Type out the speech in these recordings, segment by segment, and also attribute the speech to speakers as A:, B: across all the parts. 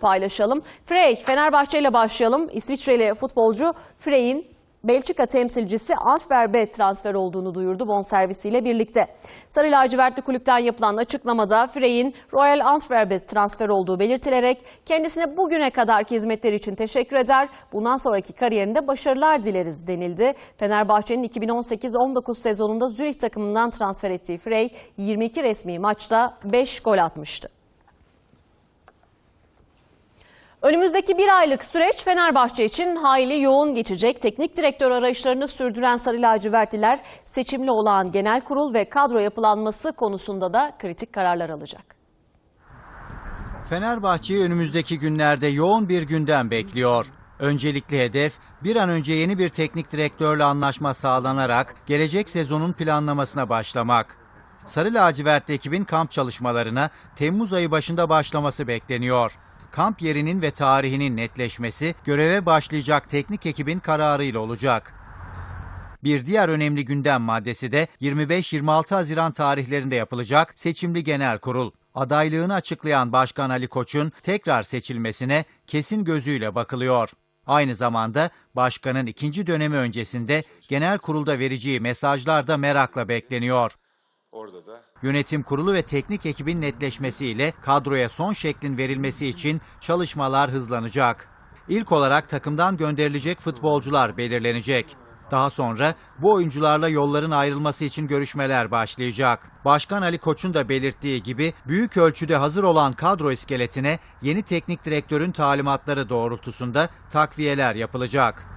A: paylaşalım. Frey, Fenerbahçe ile başlayalım. İsviçreli futbolcu Frey'in Belçika temsilcisi Antwerp'e transfer olduğunu duyurdu bonservisiyle birlikte. Sarı lacivertli kulüpten yapılan açıklamada Frey'in Royal Antwerp'e transfer olduğu belirtilerek kendisine bugüne kadarki hizmetleri için teşekkür eder. Bundan sonraki kariyerinde başarılar dileriz denildi. Fenerbahçe'nin 2018-19 sezonunda Zürih takımından transfer ettiği Frey 22 resmi maçta 5 gol atmıştı. Önümüzdeki bir aylık süreç Fenerbahçe için hayli yoğun geçecek. Teknik direktör arayışlarını sürdüren Sarı Lacivertliler seçimli olan genel kurul ve kadro yapılanması konusunda da kritik kararlar alacak.
B: Fenerbahçe'yi önümüzdeki günlerde yoğun bir gündem bekliyor. Öncelikli hedef bir an önce yeni bir teknik direktörle anlaşma sağlanarak gelecek sezonun planlamasına başlamak. Sarı lacivert ekibin kamp çalışmalarına Temmuz ayı başında başlaması bekleniyor. Kamp yerinin ve tarihinin netleşmesi göreve başlayacak teknik ekibin kararıyla olacak. Bir diğer önemli gündem maddesi de 25-26 Haziran tarihlerinde yapılacak seçimli genel kurul. Adaylığını açıklayan Başkan Ali Koç'un tekrar seçilmesine kesin gözüyle bakılıyor. Aynı zamanda başkanın ikinci dönemi öncesinde genel kurulda vereceği mesajlar da merakla bekleniyor.
C: Orada da
B: Yönetim kurulu ve teknik ekibin netleşmesiyle kadroya son şeklin verilmesi için çalışmalar hızlanacak. İlk olarak takımdan gönderilecek futbolcular belirlenecek. Daha sonra bu oyuncularla yolların ayrılması için görüşmeler başlayacak. Başkan Ali Koç'un da belirttiği gibi büyük ölçüde hazır olan kadro iskeletine yeni teknik direktörün talimatları doğrultusunda takviyeler yapılacak.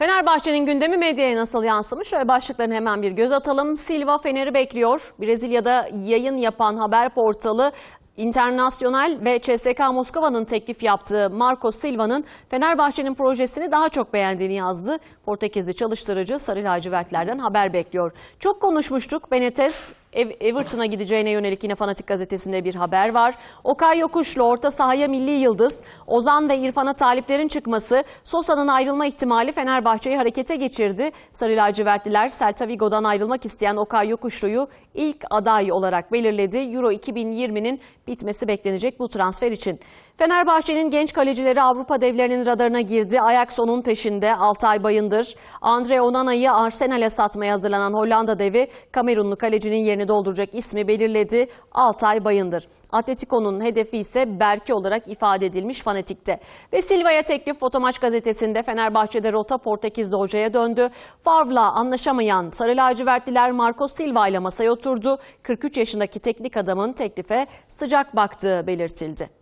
A: Fenerbahçe'nin gündemi medyaya nasıl yansımış? Şöyle başlıklarını hemen bir göz atalım. Silva Fener'i bekliyor. Brezilya'da yayın yapan haber portalı Internasyonel ve CSK Moskova'nın teklif yaptığı Marco Silva'nın Fenerbahçe'nin projesini daha çok beğendiğini yazdı. Portekizli çalıştırıcı Sarı Lacivertlerden haber bekliyor. Çok konuşmuştuk. Benitez Everton'a gideceğine yönelik yine Fanatik gazetesinde bir haber var. Okay Yokuşlu orta sahaya milli yıldız, Ozan ve İrfan'a taliplerin çıkması, Sosa'nın ayrılma ihtimali Fenerbahçe'yi harekete geçirdi. Sarı lacivertliler Celta Vigo'dan ayrılmak isteyen Okay Yokuşlu'yu ilk aday olarak belirledi. Euro 2020'nin bitmesi beklenecek bu transfer için. Fenerbahçe'nin genç kalecileri Avrupa devlerinin radarına girdi. Ajax onun peşinde Altay Bayındır. Andre Onana'yı Arsenal'e satmaya hazırlanan Hollanda devi Kamerunlu kalecinin yerini dolduracak ismi belirledi. Altay Bayındır. Atletico'nun hedefi ise Berke olarak ifade edilmiş Fanatik'te. Ve Silva'ya teklif Fotomaç gazetesinde Fenerbahçe'de rota Portekizli hocaya döndü. Fav'la anlaşamayan Sarı lacivertliler Marco Silva ile masaya oturdu. 43 yaşındaki teknik adamın teklife sıcak baktığı belirtildi.